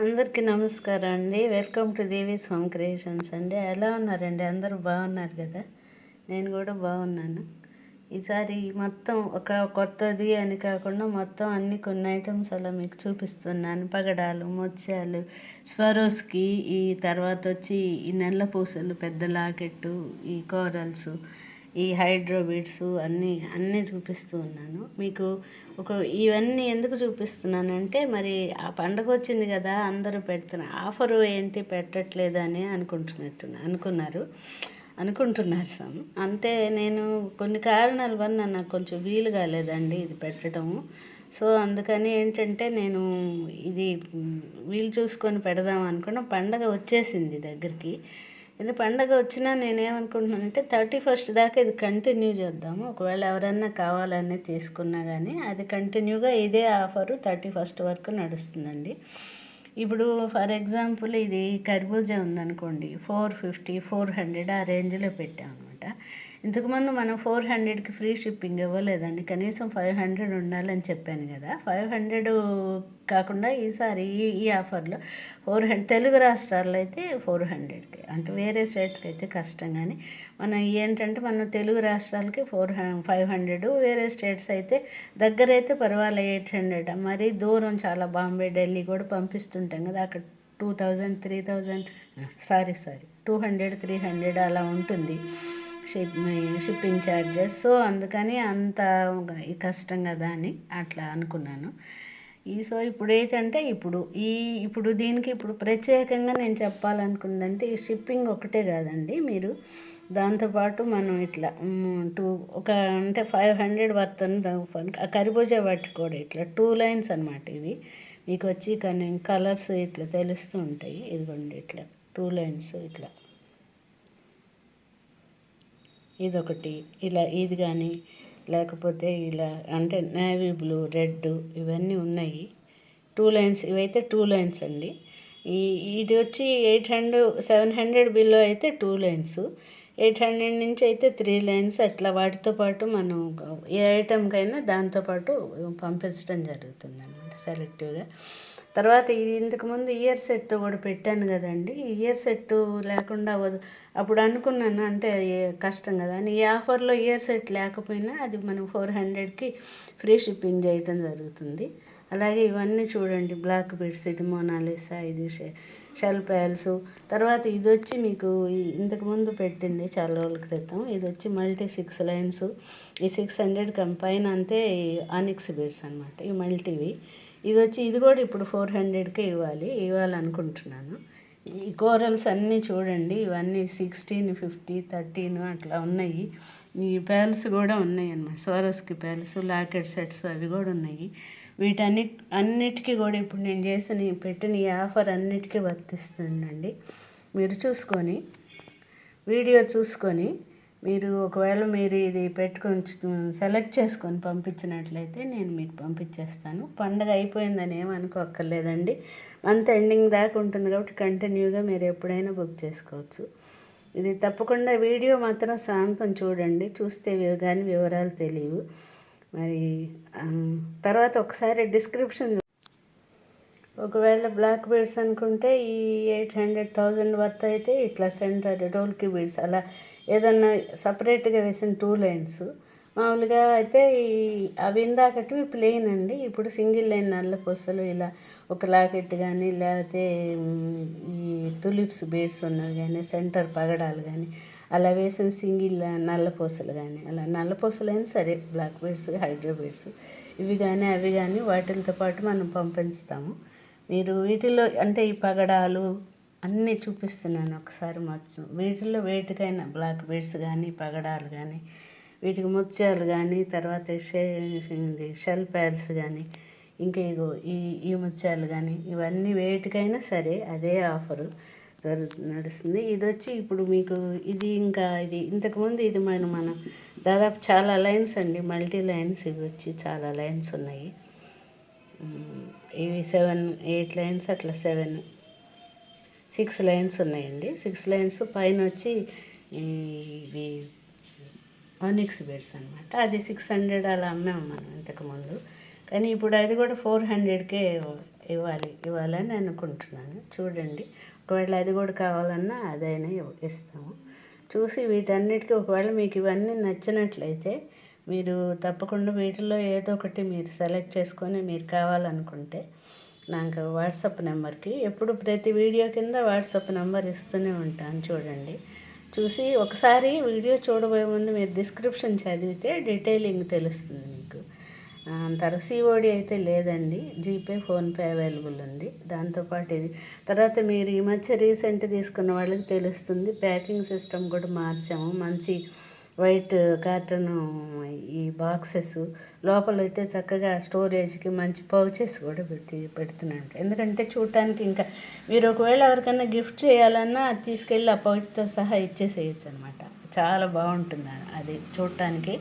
అందరికీ నమస్కారం అండి. Welcome to Devi's home creations అండి. ఎలా ఉన్నారండి? అందరూ బాగున్నారు కదా? నేను కూడా బాగున్నాను. ఈసారి మొత్తం ఒక కొత్తది అని కాకుండా మొత్తం అన్ని కొన్ని ఐటమ్స్ అలా మీకు చూపిస్తున్నాను. పగడాలు ముత్యాలు స్వరోస్కి ఈ తర్వాత వచ్చి ఈ నల్ల పూసలు పెద్ద లాకెట్టు ఈ కోరల్స్ ఈ హైడ్రోబీడ్స్ అన్నీ అన్నీ చూపిస్తూ ఉన్నాను. మీకు ఒక ఇవన్నీ ఎందుకు చూపిస్తున్నానంటే మరి ఆ పండగ వచ్చింది కదా అందరూ పెడుతున్నారు ఆఫర్ ఏంటి పెట్టట్లేదు అని అనుకుంటున్నట్టు అనుకున్నారు. అనుకుంటున్నారు సమ్. అంటే నేను కొన్ని కారణాల వల్ల నాకు కొంచెం వీలు కాలేదండి ఇది పెట్టడము. సో అందుకని ఏంటంటే నేను ఇది వీలు చూసుకొని పెడదాం అనుకున్న. పండగ వచ్చేసింది దగ్గరికి. ఇది పండగ వచ్చినా నేనేమనుకుంటున్నానంటే థర్టీ ఫస్ట్ దాకా ఇది కంటిన్యూ చేద్దాము. ఒకవేళ ఎవరన్నా కావాలని తీసుకున్నా కానీ అది కంటిన్యూగా ఇదే ఆఫరు థర్టీ ఫస్ట్ వరకు నడుస్తుందండి. ఇప్పుడు ఫర్ ఎగ్జాంపుల్ ఇది కర్బూజా ఉందనుకోండి ఫోర్ ఫిఫ్టీ ఫోర్ హండ్రెడ్ ఆ రేంజ్లో పెట్టామన్నమాట. ఇంతకుముందు మనం ఫోర్ హండ్రెడ్కి ఫ్రీ షిప్పింగ్ ఇవ్వలేదండి. కనీసం ఫైవ్ హండ్రెడ్ ఉండాలని చెప్పాను కదా. ఫైవ్ హండ్రెడ్ కాకుండా ఈసారి ఈ ఈ ఆఫర్లో ఫోర్ హండ్రెడ్ తెలుగు రాష్ట్రాల్లో అయితే ఫోర్ హండ్రెడ్కి. అంటే వేరే స్టేట్స్కి అయితే కష్టం కానీ మనం ఏంటంటే మనం తెలుగు రాష్ట్రాలకి ఫోర్ ఫైవ్ హండ్రెడ్ వేరే స్టేట్స్ అయితే దగ్గర అయితే పర్వాలేదు ఎయిట్ హండ్రెడ్. మరీ దూరం చాలా బాంబే ఢిల్లీ కూడా పంపిస్తుంటాం కదా. అక్కడ two thousand three thousand sorry sorry two hundred three hundred అలా ఉంటుంది. షిప్ షిప్పింగ్ ఛార్జెస్ సో అందుకని అంత కష్టం కదా అని అట్లా అనుకున్నాను. ఈ సో ఇప్పుడు ఏంటంటే ఇప్పుడు ఈ ఇప్పుడు దీనికి ఇప్పుడు ప్రత్యేకంగా నేను చెప్పాలనుకుందంటే ఈ షిప్పింగ్ ఒకటే కాదండి. మీరు దాంతోపాటు మనం ఇట్లా టూ ఒక అంటే ఫైవ్ హండ్రెడ్ వర్త్ కరిబూజా పట్టి కూడా ఇట్లా టూ లైన్స్ అనమాట ఇవి. మీకు వచ్చి కానీ కలర్స్ ఇట్లా తెలుస్తూ ఉంటాయి. ఇదిగోండి ఇట్లా టూ లైన్స్ ఇట్లా. ఇదొకటి. ఇలా ఇది కానీ లేకపోతే ఇలా అంటే నేవీ బ్లూ రెడ్ ఇవన్నీ ఉన్నాయి. టూ లైన్స్ ఇవైతే టూ లైన్స్ అండి. ఈ ఇది వచ్చి eight hundred seven hundred below అయితే టూ లైన్స్. ఎయిట్ హండ్రెడ్ నుంచి అయితే త్రీ లైన్స్ అట్లా వాటితో పాటు మనం ఏ ఐటెంకైనా దాంతోపాటు పంపించడం జరుగుతుంది అనమాట సెలెక్టివ్గా. తర్వాత ఇది ఇంతకుముందు ఇయర్ సెట్తో కూడా పెట్టాను కదండి. ఇయర్ సెట్ లేకుండా అప్పుడు అనుకున్నాను అంటే కష్టం కదా అని. ఈ ఆఫర్లో ఇయర్ సెట్ లేకపోయినా అది మనం ఫోర్ హండ్రెడ్కి ఫ్రీ షిప్పింగ్ చేయటం జరుగుతుంది. అలాగే ఇవన్నీ చూడండి బ్లాక్ బీడ్స్ ఇది మోనాలిసా ఇది షెల్ ప్యాల్స్ తర్వాత ఇది వచ్చి మీకు ఇంతకుముందు పెట్టింది చాలా రోజుల క్రితం. ఇది వచ్చి మల్టీ సిక్స్ లైన్స్ ఈ సిక్స్ హండ్రెడ్ కంపైన్ అంతే ఆనిక్స్ బీడ్స్ అనమాట ఈ మల్టీవి ఇది వచ్చి ఇది కూడా ఇప్పుడు ఫోర్ హండ్రెడ్కే ఇవ్వాలి ఇవ్వాలనుకుంటున్నాను. ఈ కోరల్స్ అన్నీ చూడండి ఇవన్నీ సిక్స్టీన్ ఫిఫ్టీ థర్టీన్ అట్లా ఉన్నాయి. ఈ ప్యాల్స్ కూడా ఉన్నాయి అన్నమాట స్వరస్కి ప్యాల్స్ లాకెట్ సెట్స్ అవి కూడా ఉన్నాయి. వీటన్ని అన్నిటికీ కూడా ఇప్పుడు నేను చేసిన పెట్టిన ఈ ఆఫర్ అన్నిటికీ వర్తిస్తుందండి. మీరు చూసుకొని వీడియో చూసుకొని మీరు ఒకవేళ మీరు ఇది పెట్టుకొని సెలెక్ట్ చేసుకొని పంపించినట్లయితే నేను మీకు పంపించేస్తాను. పండగ అయిపోయిందని ఏమనుకోక్కర్లేదండి మంత్ ఎండింగ్ దాకా ఉంటుంది కాబట్టి కంటిన్యూగా మీరు ఎప్పుడైనా బుక్ చేసుకోవచ్చు. ఇది తప్పకుండా వీడియో మాత్రం శాంతం చూడండి. చూస్తే కానీ వివరాలు తెలియవు. మరి తర్వాత ఒకసారి డిస్క్రిప్షన్ ఒకవేళ బ్లాక్ బీడ్స్ అనుకుంటే ఈ ఎయిట్ హండ్రెడ్ థౌజండ్ వర్త్ అయితే ఇట్లా సెంటర్ డోల్కి బీడ్స్ అలా ఏదన్నా సపరేట్గా వేసిన టూ లైన్స్ మామూలుగా అయితే ఈ అవి ఇందాకటివి ప్లెయిన్ అండి. ఇప్పుడు సింగిల్ లైన్ నల్ల పొసలు ఇలా ఒక లాకెట్ కానీ లేకపోతే ఈ తులిప్స్ బీడ్స్ ఉన్నవి కానీ సెంటర్ పగడాలు కానీ అలా వేసిన సింగిల్ నల్ల పూసలు కానీ అలా నల్ల పూసలు అయినా సరే బ్లాక్ బీడ్స్ హైడ్రోబీడ్స్ ఇవి కానీ అవి కానీ వాటితో పాటు మనం పంపిస్తాము మీరు వీటిలో అంటే ఈ పగడాలు అన్నీ చూపిస్తున్నాను ఒకసారి మొత్తం. వీటిల్లో వేటికైనా బ్లాక్ బీడ్స్ కానీ పగడాలు కానీ వీటికి ముత్యాలు కానీ తర్వాత షెల్ ప్యాల్స్ కానీ ఇంకా ఇగో ఈ ఈ ముత్యాలు కానీ ఇవన్నీ వేటికైనా సరే అదే ఆఫరు జరుగు నడుస్తుంది. ఇది వచ్చి ఇప్పుడు మీకు ఇది ఇంకా ఇది ఇంతకుముందు ఇది మన మనం దాదాపు చాలా లైన్స్ అండి మల్టీ లైన్స్ ఇవి వచ్చి చాలా లైన్స్ ఉన్నాయి. ఇవి సెవెన్ ఎయిట్ లైన్స్ అట్లా సెవెన్ సిక్స్ లైన్స్ ఉన్నాయండి. సిక్స్ లైన్స్ పైన వచ్చి ఇవి ఆనిక్స్ బెడ్స్ అనమాట అది సిక్స్ హండ్రెడ్ అలా అమ్మాము మనం ఇంతకుముందు. కానీ ఇప్పుడు అది కూడా ఫోర్ హండ్రెడ్కే ఇవ్వాలి ఇవ్వాలని అనుకుంటున్నాను. చూడండి. ఒకవేళ అది కూడా కావాలన్నా అదైనా ఇస్తాము. చూసి వీటన్నిటికీ ఒకవేళ మీకు ఇవన్నీ నచ్చినట్లయితే మీరు తప్పకుండా వీటిలో ఏదో ఒకటి మీరు సెలెక్ట్ చేసుకొని మీరు కావాలనుకుంటే నాకు వాట్సాప్ నెంబర్కి ఎప్పుడు ప్రతి వీడియో కింద వాట్సాప్ నెంబర్ ఇస్తూనే ఉంటాను చూడండి. చూసి ఒకసారి వీడియో చూడబోయే ముందు మీరు డిస్క్రిప్షన్ చదివితే డీటెయిలింగ్ తెలుస్తుంది మీకు తర్వాత సిఓడి అయితే లేదండి. జీపే ఫోన్పే అవైలబుల్ ఉంది. దాంతోపాటు ఇది. తర్వాత మీరు ఈ మధ్య రీసెంట్ తీసుకున్న వాళ్ళకి తెలుస్తుంది ప్యాకింగ్ సిస్టమ్ కూడా మార్చాము. మంచి వైట్ కార్టన్ ఈ బాక్సెస్ లోపల అయితే చక్కగా స్టోరేజ్కి మంచి పౌచెస్ కూడా పెట్టి పెడుతున్నాడు ఎందుకంటే చూడటానికి ఇంకా మీరు ఒకవేళ ఎవరికైనా గిఫ్ట్ చేయాలన్నా అది తీసుకెళ్ళి ఆ పౌచ్తో సహా ఇచ్చేసేయచ్చు అనమాట చాలా బాగుంటుంది అది చూడటానికి.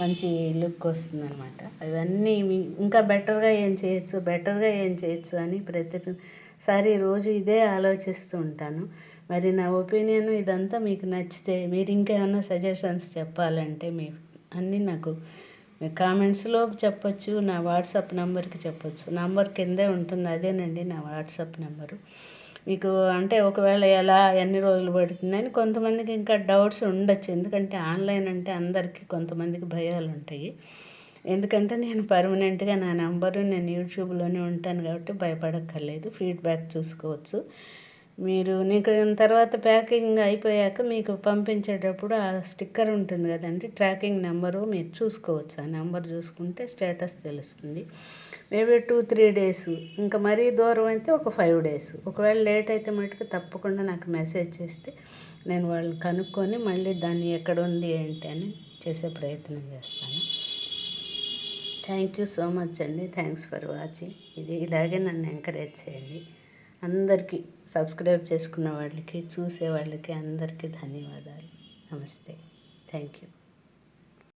మంచి లుక్ వస్తుంది అనమాట ఇవన్నీ ఇంకా బెటర్గా ఏం చేయొచ్చు బెటర్గా ఏం చేయొచ్చు అని ప్రతిసారి రోజు ఇదే ఆలోచిస్తూ ఉంటాను. మరి నా ఒపీనియన్ ఇదంతా మీకు నచ్చితే మీరు ఇంకేమైనా సజెషన్స్ చెప్పాలంటే మీ అన్నీ నాకు మీ కామెంట్స్లో చెప్పొచ్చు నా వాట్సాప్ నెంబర్కి చెప్పొచ్చు. నంబర్ కిందే ఉంటుంది అదేనండి నా వాట్సాప్ నెంబరు. మీకు అంటే ఒకవేళ ఎలా ఎన్ని రోజులు పడుతుందని కొంతమందికి ఇంకా డౌట్స్ ఉండొచ్చు. ఎందుకంటే ఆన్లైన్ అంటే అందరికీ కొంతమందికి భయాలు ఉంటాయి. ఎందుకంటే నేను పర్మనెంట్గా నా నెంబరు నేను యూట్యూబ్లోనే ఉంటాను కాబట్టి భయపడక్కర్లేదు. ఫీడ్బ్యాక్ చూసుకోవచ్చు. మీరు నీకు తర్వాత ప్యాకింగ్ అయిపోయాక మీకు పంపించేటప్పుడు ఆ స్టిక్కర్ ఉంటుంది కదండి ట్రాకింగ్ నెంబరు మీరు చూసుకోవచ్చు. ఆ నెంబర్ చూసుకుంటే స్టేటస్ తెలుస్తుంది. Maybe two three days. ఇంకా మరీ దూరం అయితే ఒక ఫైవ్ డేస్. ఒకవేళ లేట్ అయితే మటుకు తప్పకుండా నాకు మెసేజ్ చేస్తే నేను వాళ్ళని కనుక్కొని మళ్ళీ దాన్ని ఎక్కడ ఉంది ఏంటి అని చేసే ప్రయత్నం చేస్తాను. థ్యాంక్ యూ సో మచ్ అండి. Thanks for watching. ఇది ఇలాగే నన్ను ఎంకరేజ్ చేయండి. అందరికీ సబ్స్క్రైబ్ చేసుకున్న వాళ్ళకి చూసే వాళ్ళకి అందరికీ ధన్యవాదాలు. నమస్తే. Thank you.